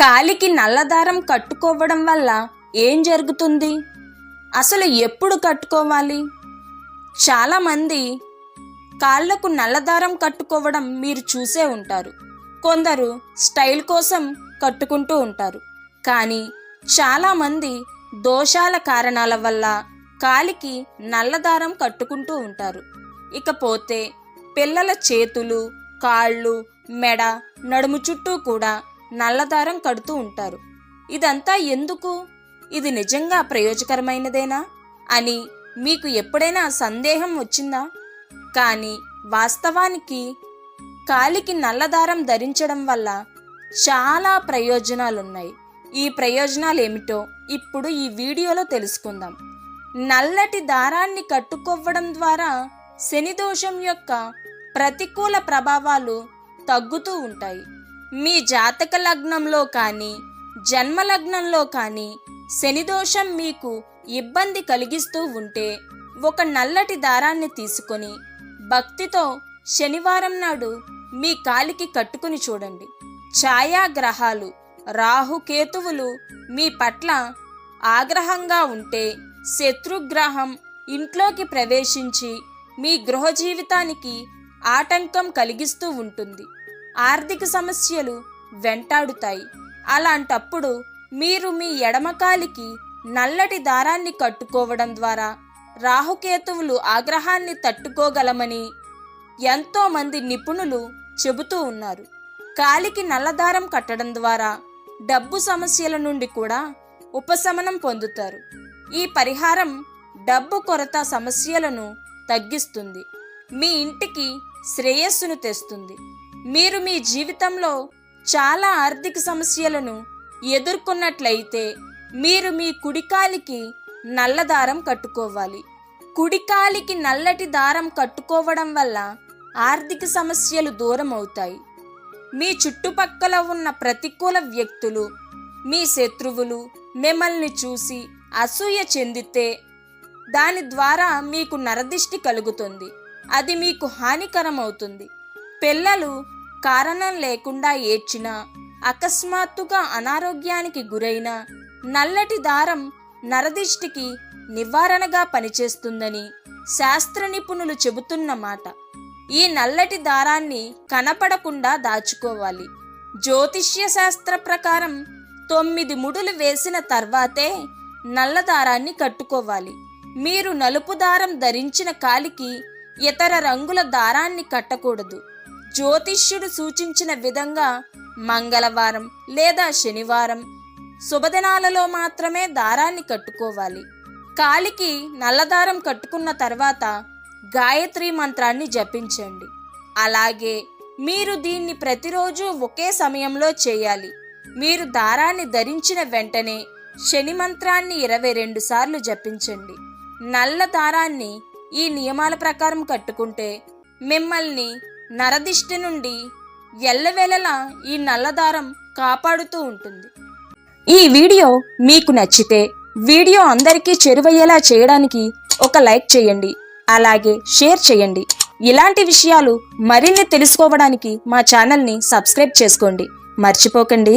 కాలికి నల్లదారం కట్టుకోవడం వల్ల ఏం జరుగుతుంది? అసలు ఎప్పుడు కట్టుకోవాలి? చాలామంది కాళ్ళకు నల్లదారం కట్టుకోవడం మీరు చూసే ఉంటారు. కొందరు స్టైల్ కోసం కట్టుకుంటూ ఉంటారు. కానీ చాలామంది దోషాల కారణాల వల్ల కాలికి నల్లదారం కట్టుకుంటూ ఉంటారు. ఇకపోతే పిల్లల చేతులు కాళ్ళు మెడ నడుము చుట్టూ కూడా నల్లదారం కడుతూ ఉంటారు. ఇదంతా ఎందుకు? ఇది నిజంగా ప్రయోజకరమైనదేనా? అని మీకు ఎప్పుడైనా సందేహం వచ్చిందా? కానీ వాస్తవానికి కాలికి నల్లదారం ధరించడం వల్ల చాలా ప్రయోజనాలున్నాయి. ఈ ప్రయోజనాలు ఏమిటో ఇప్పుడు ఈ వీడియోలో తెలుసుకుందాం. నల్లటి దారాన్ని కట్టుకోవడం ద్వారా శని దోషం యొక్క ప్రతికూల ప్రభావాలు తగ్గుతూ ఉంటాయి. మీ జాతక లగ్నంలో కానీ జన్మ లగ్నంలో కానీ శని దోషం మీకు ఇబ్బంది కలిగిస్తూ ఉంటే ఒక నల్లటి దారాన్ని తీసుకొని భక్తితో శనివారం నాడు మీ కాలికి కట్టుకుని చూడండి. ఛాయాగ్రహాలు రాహుకేతువులు మీ పట్ల ఆగ్రహంగా ఉంటే శత్రుగ్రహం ఇంట్లోకి ప్రవేశించి మీ గృహ జీవితానికి ఆటంకం కలిగిస్తూ ఉంటుంది. ఆర్థిక సమస్యలు వెంటాడుతాయి. అలాంటప్పుడు మీరు మీ ఎడమకాలికి నల్లటి దారాన్ని కట్టుకోవడం ద్వారా రాహుకేతువులు ఆగ్రహాన్ని తట్టుకోగలమని ఎంతోమంది నిపుణులు చెబుతూ ఉన్నారు. కాలికి నల్లదారం కట్టడం ద్వారా డబ్బు సమస్యల నుండి కూడా ఉపశమనం పొందుతారు. ఈ పరిహారం డబ్బు కొరత సమస్యలను తగ్గిస్తుంది. మీ ఇంటికి శ్రేయస్సును తెస్తుంది. మీరు మీ జీవితంలో చాలా ఆర్థిక సమస్యలను ఎదుర్కొన్నట్లయితే మీరు మీ కుడికాలికి నల్ల దారం కట్టుకోవాలి. కుడికాలికి నల్లటి దారం కట్టుకోవడం వల్ల ఆర్థిక సమస్యలు దూరం అవుతాయి. మీ చుట్టుపక్కల ఉన్న ప్రతికూల వ్యక్తులు మీ శత్రువులు మిమ్మల్ని చూసి అసూయ చెందితే దాని ద్వారా మీకు నరదిష్టి కలుగుతుంది. అది మీకు హానికరం అవుతుంది పిల్లలు కారణం లేకుండా ఏడ్చినా అకస్మాత్తుగా అనారోగ్యానికి గురైన నల్లటి దారం నరదిష్టికి నివారణగా పనిచేస్తుందని శాస్త్ర నిపుణులు చెబుతున్న మాట. ఈ నల్లటి దారాన్ని కనపడకుండా దాచుకోవాలి. జ్యోతిష్య శాస్త్ర ప్రకారం తొమ్మిది ముడులు వేసిన తర్వాతే నల్ల దారాన్ని కట్టుకోవాలి. మీరు నలుపు దారం ధరించిన కాలికి ఇతర రంగుల దారాన్ని కట్టకూడదు. జ్యోతిష్యుడు సూచించిన విధంగా మంగళవారం లేదా శనివారం శుభదినాలలో మాత్రమే దారాన్ని కట్టుకోవాలి. కాలికి నల్లదారం కట్టుకున్న తర్వాత గాయత్రి మంత్రాన్ని జపించండి. అలాగే మీరు దీన్ని ప్రతిరోజు ఒకే సమయంలో చేయాలి. మీరు దారాన్ని ధరించిన వెంటనే శని మంత్రాన్ని ఇరవై రెండు సార్లు జపించండి. నల్ల దారాన్ని ఈ నియమాల ప్రకారం కట్టుకుంటే మిమ్మల్ని నరదిష్టి నుండి ఎల్లవేళలా ఈ నల్లదారం కాపాడుతూ ఉంటుంది. ఈ వీడియో మీకు నచ్చితే వీడియో అందరికీ చేరువయ్యేలా చేయడానికి ఒక లైక్ చేయండి అలాగే షేర్ చేయండి. ఇలాంటి విషయాలు మరిన్ని తెలుసుకోవడానికి మా ఛానల్ని సబ్స్క్రైబ్ చేసుకోండి. మర్చిపోకండి.